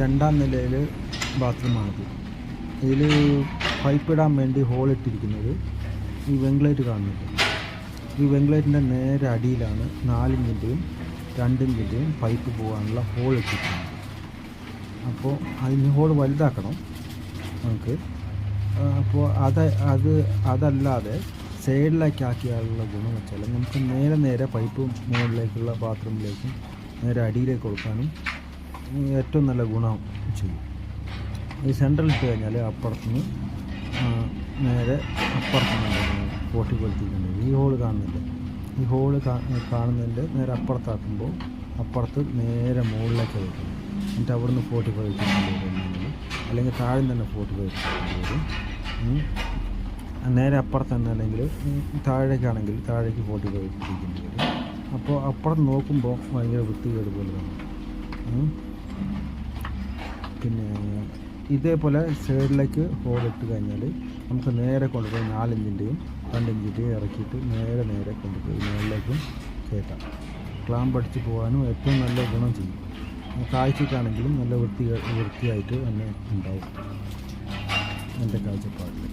രണ്ടാം നിലയിൽ ബാത്റൂമാണിത്. ഇതിൽ പൈപ്പ് ഇടാൻ വേണ്ടി ഹോൾ ഇട്ടിരിക്കുന്നത് ഈ വെങ്ക്ലേറ്റ് കാണുന്നുണ്ട്. ഈ വെങ്ക്ലേറ്റിന്റെ നേരെ അടിയിലാണ് നാലിഞ്ചിന്റെയും രണ്ടിഞ്ചിന്റെയും പൈപ്പ് പോകാനുള്ള ഹോൾ ഇട്ടിരിക്കുന്നത്. അപ്പോൾ അതിന് ഹോൾ വലുതാക്കണം നമുക്ക്. അപ്പോൾ അത് അത് അതല്ലാതെ സൈഡിലേക്ക് ആക്കിയാലുള്ള ഗുണം വെച്ചാൽ നമുക്ക് നേരെ നേരെ പൈപ്പ് മുകളിലേക്കുള്ള ബാത്റൂമിലേക്കും നേരെ അടിയിലേക്ക് കൊടുക്കാനും ഏറ്റവും നല്ല ഗുണം ചെയ്യും. ഈ സെൻട്രൽ ഇട്ട് കഴിഞ്ഞാൽ അപ്പുറത്തുനിന്ന് നേരെ അപ്പുറത്തുനിന്ന് പോട്ടി കൊളുത്തിക്കുന്നുണ്ട് ഈ ഹോൾ കാണുന്നില്ല? ഈ ഹോൾ കാണുന്നതിന്റെ നേരെ അപ്പുറത്താക്കുമ്പോൾ അപ്പുറത്ത് നേരെ മുകളിലേക്ക് വയ്ക്കും എന്നിട്ട് അവിടെ ഫോർട്ടി ഫൈവ് വരും അല്ലെങ്കിൽ താഴെ തന്നെ ഫോർട്ടി ഫൈവ്. നേരെ അപ്പുറത്ത് തന്നെ അല്ലെങ്കിൽ താഴേക്കാണെങ്കിൽ താഴേക്ക് ഫോർട്ടി ഫൈവ് വരും അപ്പോൾ അപ്പുറത്ത് നോക്കുമ്പോൾ ഭയങ്കര വൃത്തികേട് പോലെ തോന്നും. പിന്നെ ഇതേപോലെ സൈഡിലേക്ക് ഹോൾ ഇട്ട് കഴിഞ്ഞാൽ നമുക്ക് നേരെ കൊണ്ടുപോയി നാലിഞ്ചിന്റെയും രണ്ടിഞ്ചിന്റെയും ഇറക്കിയിട്ട് നേരെ നേരെ കൊണ്ടുപോയി മുകളിലേക്കും കയറ്റാം. ക്ലാമ്പ് അടിച്ച് പോകാനും ഏറ്റവും നല്ല ഗുണം ചെയ്യും. കാഴ്ചക്കാണെങ്കിലും നല്ല വൃത്തി വൃത്തിയായിട്ട് തന്നെ ഉണ്ടാവും. എന്റെ കാഴ്ചപ്പാടിൽ